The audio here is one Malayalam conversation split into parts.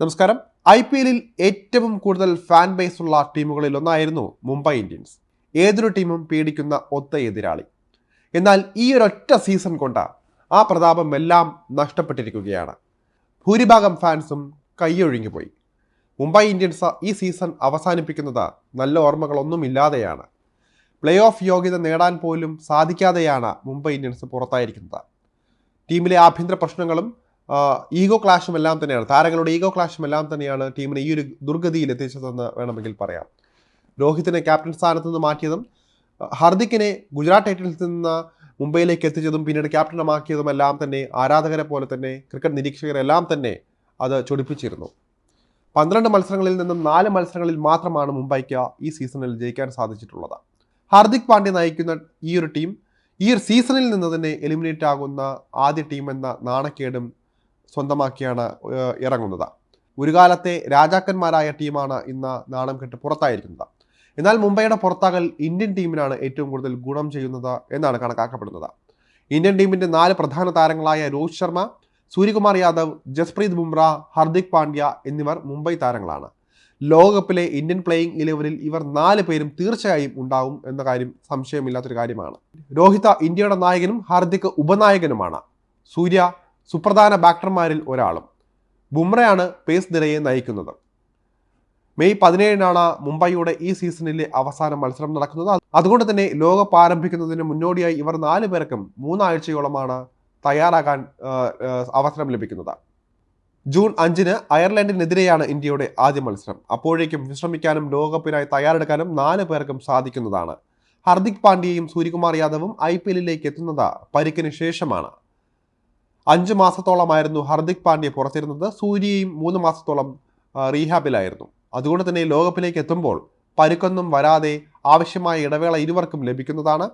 നമസ്കാരം. ഐ പി എല്ലിൽ ഏറ്റവും കൂടുതൽ ഫാൻ ബേസ് ഉള്ള ടീമുകളിൽ ഒന്നായിരുന്നു മുംബൈ ഇന്ത്യൻസ്. ഏതൊരു ടീമും പേടിക്കുന്ന ഒത്ത എതിരാളി. എന്നാൽ ഈ ഒരൊറ്റ സീസൺ കൊണ്ട് ആ പ്രതാപം എല്ലാം നഷ്ടപ്പെട്ടിരിക്കുകയാണ്. ഭൂരിഭാഗം ഫാൻസും കൈയൊഴിഞ്ഞുപോയി മുംബൈ ഇന്ത്യൻസ് ഈ സീസൺ അവസാനിപ്പിക്കുന്നത് നല്ല ഓർമ്മകളൊന്നുമില്ലാതെയാണ്. പ്ലേ ഓഫ് യോഗ്യത നേടാൻ പോലും സാധിക്കാതെയാണ് മുംബൈ ഇന്ത്യൻസ് പുറത്തായിരിക്കുന്നത്. ടീമിലെ ആഭ്യന്തര പ്രശ്നങ്ങളും ഈഗോ ക്ലാഷും എല്ലാം തന്നെയാണ്. താരങ്ങളുടെ ഈഗോ ക്ലാഷും എല്ലാം തന്നെയാണ് ടീമിനെ ഈ ഒരു ദുർഗതിയിൽ എത്തിച്ചതെന്ന് വേണമെങ്കിൽ പറയാം. രോഹിത്തിനെ ക്യാപ്റ്റൻ സ്ഥാനത്ത് നിന്ന് മാറ്റിയതും ഹർദിക്കിനെ ഗുജറാത്ത് ടൈറ്റൻസിൽ നിന്ന് മുംബൈയിലേക്ക് എത്തിച്ചതും പിന്നീട് ക്യാപ്റ്റനമാക്കിയതും എല്ലാം തന്നെ ആരാധകരെ പോലെ തന്നെ ക്രിക്കറ്റ് നിരീക്ഷകരെല്ലാം തന്നെ അത് ചൊടിപ്പിച്ചിരുന്നു. പന്ത്രണ്ട് മത്സരങ്ങളിൽ നിന്നും നാല് മത്സരങ്ങളിൽ മാത്രമാണ് മുംബൈക്ക് ഈ സീസണിൽ ജയിക്കാൻ സാധിച്ചിട്ടുള്ളത്. ഹാർദിക് പാണ്ഡ്യ നയിക്കുന്ന ഈ ഒരു ടീം ഈ ഒരു സീസണിൽ നിന്ന് തന്നെ എലിമിനേറ്റ് ആകുന്ന ആദ്യ ടീം എന്ന നാണക്കേടും സ്വന്തമാക്കിയാണ് ഇറങ്ങുന്നത്. ഒരു കാലത്തെ രാജാക്കന്മാരായ ടീമാണ് ഇന്ന് നാണം കെട്ട് പുറത്തായിരിക്കുന്നത്. എന്നാൽ മുംബൈയുടെ പുറത്താകൽ ഇന്ത്യൻ ടീമിനാണ് ഏറ്റവും കൂടുതൽ ഗുണം ചെയ്യുന്നത് എന്നാണ് കണക്കാക്കപ്പെടുന്നത്. ഇന്ത്യൻ ടീമിന്റെ നാല് പ്രധാന താരങ്ങളായ രോഹിത് ശർമ്മ സൂര്യകുമാർ യാദവ് ജസ്പ്രീത് ബുംറ ഹർദിക് പാണ്ഡ്യ എന്നിവർ മുംബൈ താരങ്ങളാണ്. ലോകകപ്പിലെ ഇന്ത്യൻ പ്ലേയിങ് ഇലവനിൽ ഇവർ നാല് പേരും തീർച്ചയായും ഉണ്ടാവും എന്ന കാര്യം സംശയമില്ലാത്തൊരു കാര്യമാണ്. രോഹിത ഇന്ത്യയുടെ നായകനും ഹാർദിക് ഉപനായകനുമാണ്. സൂര്യ സുപ്രധാന ബാക്ടർമാരിൽ ഒരാളും. ബുംറയാണ് പേസ് നിരയെ നയിക്കുന്നത്. മെയ് പതിനേഴിനാണ് മുംബൈയുടെ ഈ സീസണിലെ അവസാന മത്സരം നടക്കുന്നത്. അതുകൊണ്ട് തന്നെ ലോകകപ്പ് ആരംഭിക്കുന്നതിന് മുന്നോടിയായി ഇവർ നാല് പേർക്കും മൂന്നാഴ്ചയോളമാണ് തയ്യാറാകാൻ അവസരം ലഭിക്കുന്നത്. ജൂൺ അഞ്ചിന് അയർലൻഡിനെതിരെയാണ് ഇന്ത്യയുടെ ആദ്യ മത്സരം. അപ്പോഴേക്കും വിശ്രമിക്കാനും ലോകകപ്പിനായി തയ്യാറെടുക്കാനും നാല് പേർക്കും സാധിക്കുന്നതാണ്. ഹർദിക് പാണ്ഡ്യയും സൂര്യകുമാർ യാദവും ഐ പി എല്ലിലേക്ക് എത്തുന്നത് പരിക്കിന് ശേഷമാണ്. അഞ്ച് മാസത്തോളമായിരുന്നു ഹർദിക് പാണ്ഡ്യ പുറത്തിരുന്നത്. സൂര്യയും മൂന്ന് മാസത്തോളം റീഹാബിലായിരുന്നു. അതുകൊണ്ട് തന്നെ ലോകകപ്പിലേക്ക് എത്തുമ്പോൾ പരുക്കൊന്നും വരാതെ ആവശ്യമായ ഇടവേള ഇരുവർക്കും ലഭിക്കുന്നതാണ്.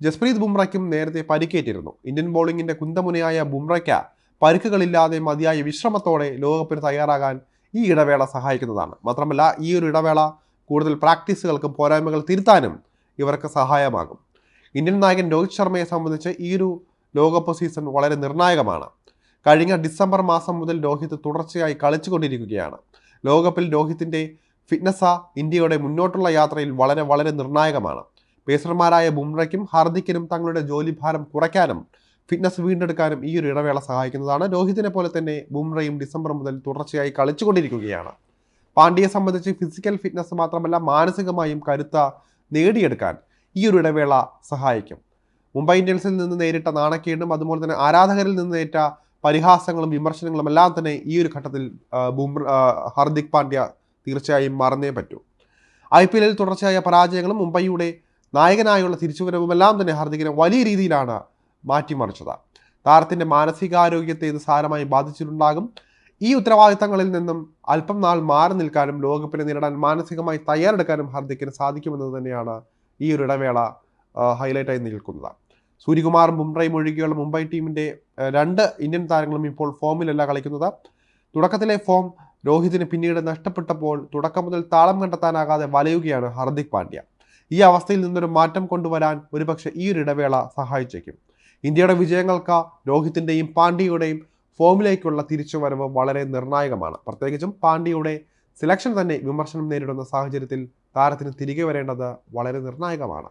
ജസ്പ്രീത് ബുംറയ്ക്കും നേരത്തെ പരിക്കേറ്റിരുന്നു. ഇന്ത്യൻ ബോളിംഗിന്റെ കുന്തമുനയായ ബുംറയ്ക്ക് പരുക്കുകളില്ലാതെ മതിയായ വിശ്രമത്തോടെ ലോകകപ്പിന് തയ്യാറാകാൻ ഈ ഇടവേള സഹായിക്കുന്നതാണ്. മാത്രമല്ല ഈ ഒരു ഇടവേള കൂടുതൽ പ്രാക്ടീസുകൾക്കും പോരായ്മകൾ തിരുത്താനും ഇവർക്ക് സഹായമാകും. ഇന്ത്യൻ നായകൻ രോഹിത് ശർമ്മയെ സംബന്ധിച്ച് ഈ ഒരു ലോകകപ്പ് സീസൺ വളരെ നിർണായകമാണ്. കഴിഞ്ഞ ഡിസംബർ മാസം മുതൽ രോഹിത് തുടർച്ചയായി കളിച്ചുകൊണ്ടിരിക്കുകയാണ്. ലോകകപ്പിൽ രോഹിത്തിന്റെ ഫിറ്റ്നസ് ഇന്ത്യയുടെ മുന്നോട്ടുള്ള യാത്രയിൽ വളരെ വളരെ നിർണായകമാണ്. പേസർമാരായ ബുംറയ്ക്കും ഹാർദിക്കിനും തങ്ങളുടെ ജോലിഭാരം കുറയ്ക്കാനും ഫിറ്റ്നസ് വീണ്ടെടുക്കാനും ഈ ഒരു ഇടവേള സഹായിക്കുന്നതാണ്. രോഹിത്തിനെ പോലെ തന്നെ ബുംറയും ഡിസംബർ മുതൽ തുടർച്ചയായി കളിച്ചുകൊണ്ടിരിക്കുകയാണ്. പാണ്ഡ്യയെ സംബന്ധിച്ച് ഫിസിക്കൽ ഫിറ്റ്നസ് മാത്രമല്ല മാനസികമായും കരുത്ത നേടിയെടുക്കാൻ ഈ ഒരു ഇടവേള സഹായിക്കും. മുംബൈ ഇന്ത്യൻസിൽ നിന്ന് നേരിട്ട നാണക്കേടും അതുപോലെ തന്നെ ആരാധകരിൽ നിന്ന് നേരിട്ട പരിഹാസങ്ങളും വിമർശനങ്ങളും എല്ലാം തന്നെ ഈ ഒരു ഘട്ടത്തിൽ ബുംറ ഹാർദിക് പാണ്ഡ്യ തീർച്ചയായും മറന്നേ പറ്റൂ. ഐ പി എല്ലിൽ തുടർച്ചയായ പരാജയങ്ങളും മുംബൈയുടെ നായകനായുള്ള തിരിച്ചുവരവും എല്ലാം തന്നെ ഹാർദിക്കിനെ വലിയ രീതിയിലാണ് മാറ്റിമറിച്ചത്. താരത്തിന്റെ മാനസികാരോഗ്യത്തെ ഇത് സാരമായി ബാധിച്ചിട്ടുണ്ടാകും. ഈ ഉത്തരവാദിത്തങ്ങളിൽ നിന്നും അല്പം നാൾ മാറി നിൽക്കാനും ലോകകപ്പിനെ നേരിടാൻ മാനസികമായി തയ്യാറെടുക്കാനും ഹാർദിക്കിന് സാധിക്കുമെന്നത് തന്നെയാണ് ഈ ഒരു ഇടവേള ഹൈലൈറ്റായി നിൽക്കുന്നത്. സൂര്യകുമാറും ബുംറയും ഒഴികെയുള്ള മുംബൈ ടീമിന്റെ രണ്ട് ഇന്ത്യൻ താരങ്ങളും ഇപ്പോൾ ഫോമിലല്ല കളിക്കുന്നത്. തുടക്കത്തിലെ ഫോം രോഹിതിന് പിന്നീട് നഷ്ടപ്പെട്ടപ്പോൾ തുടക്കം മുതൽ താളം കണ്ടെത്താനാകാതെ വലയുകയാണ് ഹർദിക് പാണ്ഡ്യ. ഈ അവസ്ഥയിൽ നിന്നൊരു മാറ്റം കൊണ്ടുവരാൻ ഒരുപക്ഷെ ഈ ഒരു ഇടവേള സഹായിച്ചേക്കും. ഇന്ത്യയുടെ വിജയങ്ങൾക്ക് രോഹിത്തിന്റെയും പാണ്ഡ്യയുടെയും ഫോമിലേക്കുള്ള തിരിച്ചുവരവ് വളരെ നിർണായകമാണ്. പ്രത്യേകിച്ചും പാണ്ഡ്യയുടെ സെലക്ഷൻ തന്നെ വിമർശനം നേരിടുന്ന സാഹചര്യത്തിൽ താരത്തിന് തിരികെ വരേണ്ടത് വളരെ നിർണായകമാണ്.